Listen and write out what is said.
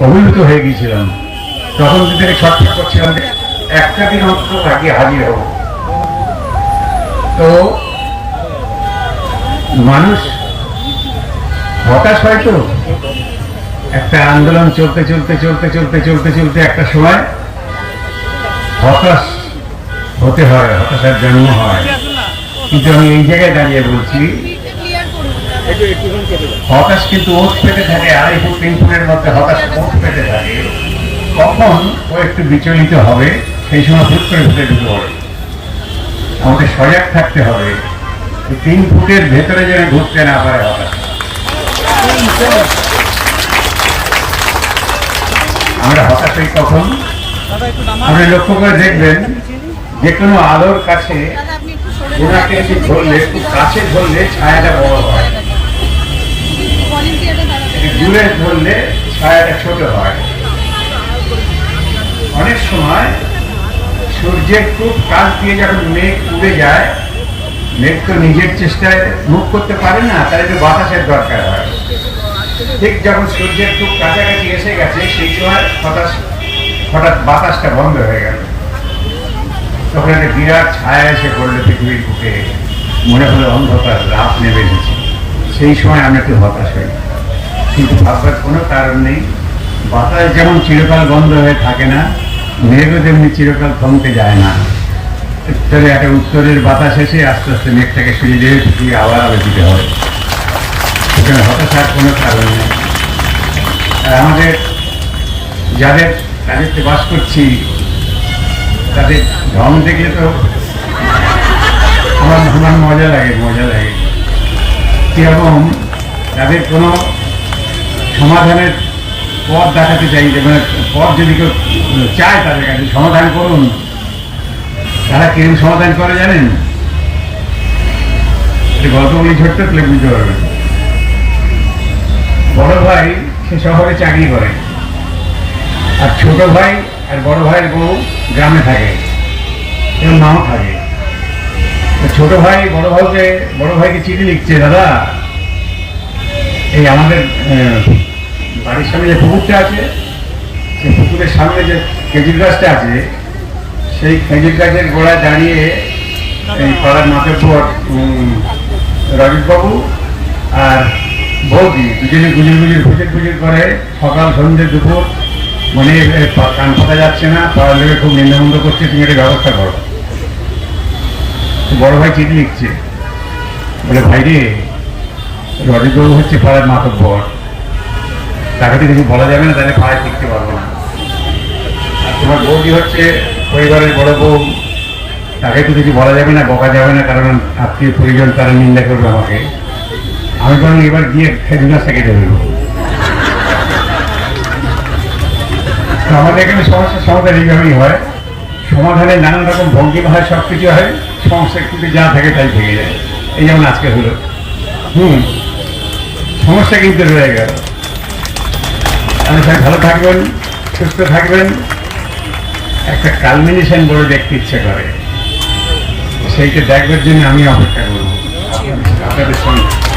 অভিভূত হয়ে গিয়েছিলাম। তখন থেকে ছটফট করছিলাম যে একটা দিন অন্তত আগে হাজির হব। তো মানুষ হতাশ হয় তো। একটা আন্দোলন চলতে চলতে চলতে চলতে চলতে চলতে একটা সময় হতাশ হতে হয়, হতাশার জন্ম হয়। কিন্তু আমি এই জায়গায় দাঁড়িয়ে বলছি হতাশ কিন্তু ওঠ পেতে থাকে আড়াই ফুট তিন ফুটের মধ্যে হতাশ ওঠ পেতে থাকে। কখন ও একটু বিচলিত হবে সেই সময় হুট করে ঢুকে ঢুকে পড়ে। আমাদের সজাগ থাকতে হবে তিন ফুটের ভেতরে যেন ঘুরতে না পারে হতাশ। আমরা হতাশ হই কখন? আপনি লক্ষ্য করে দেখবেন যে কোনো আলোর কাছে ওনাকে একটু ধরলে খুব কাছে ধরলে ছায়াটা বড় হয়। দূরে ধরলে ছায়াটা ছোট হয়। অনেক সময় সূর্যের খুব কাছ দিয়ে যখন মেঘ উড়ে যায়, মেঘ তো নিজের চেষ্টায় মুখ করতে পারে না, তার একটু বাতাসের দরকার হয়। ঠিক যখন সূর্যের খুব কাছাকাছি এসে গেছে, সেই সময় হঠাৎ হঠাৎ বাতাসটা বন্ধ হয়ে গেল। তখন একটা বিরাট ছায়া এসে পড়ল পৃথিবীর বুকে। মনে হলো অন্ধকার রাত নেমে গেছে সেই সময় আমি একটু হতাশ হই। কিন্তু ভাববার কোনো কারণ নেই। বাতাস যেমন চিরকাল বন্ধ হয়ে থাকে না, মেঘও তেমনি চিরকাল থমকে যায় না। উত্তরে একটা উত্তরের বাতাস এসে আস্তে আস্তে মেঘটাকে সরিয়ে দিয়ে আবার আলো দিতে হবে এখানে হতাশার কোনো কারণ নেই। আর আমাদের যাদের রাজ্যতে বাস করছি, তাদের ঢং দেখলে তো আমার আমার মজা লাগে মজা লাগে। কীরকম? তাদের কোনো সমাধানের পথ দেখাতে চাই, যে মানে পথ যদি কেউ চায় তাদের কাছে সমাধান করুন। তারা কীরকম সমাধান করে জানেন? গল্প বলি, ছোট্ট তাহলে বুঝতে পারবেন বড় ভাই সে শহরে চাকরি করে, আর ছোট ভাই আর বড় ভাইয়ের বউ গ্রামে থাকে এবং মাও থাকে। ছোট ভাই বড় ভাইকে বড় ভাইকে চিঠি লিখছে দাদা। এই আমাদের বাড়ির সামনে যে পুকুরটা আছে, সেই পুকুরের সামনে যে খেজুর গাছটা আছে, সেই খেজুর গাছের গোড়ায় দাঁড়িয়ে এই পাড়ার মাথার পর রজতবাবু আর বৌদি দুজনে গুজর গুজর গুজর গুজর করে সকাল, সন্ধ্যে, দুপুর মানে কান পাতা যাচ্ছে না পাড়ার লোকে খুব নিন্দমন্দ করছে, তুমি একটা ব্যবস্থা করো। বড় ভাই চিঠি লিখছে, বলে ভাই রে রজতবাবু হচ্ছে পাড়ার মাতব তো কিছু বলা যাবে না, তাহলে পাড়ায় টিকতে পারব না। তোমার বৌদি হচ্ছে পরিবারের বড় বউ। তাকে তো কিছু বলা যাবে না, বকা যাবে না, কারণ আত্মীয় পরিজন তারা নিন্দা করবে আমাকে। আমি বরং এবার গিয়ে খেজুরাসটা কেটে দেবো। আমাদের এখানে সমস্যার সমাধান এইভাবেই হয়। সমাধানে নানান রকম ভঙ্গিমা হয় সব কিছু হয়। সমস্যা কিন্তু যা থাকে তাই থেকে যায়। এই যেমন আজকে হলো। হুম। সমস্যা কিন্তু রয়ে গেল। সবাই ভালো থাকবেন, সুস্থ থাকবেন। একটা কালমিনেশন বলে দেখতে ইচ্ছে করে। সেইটা দেখবার জন্য আমি অপেক্ষা করব। আপনাদের সঙ্গে।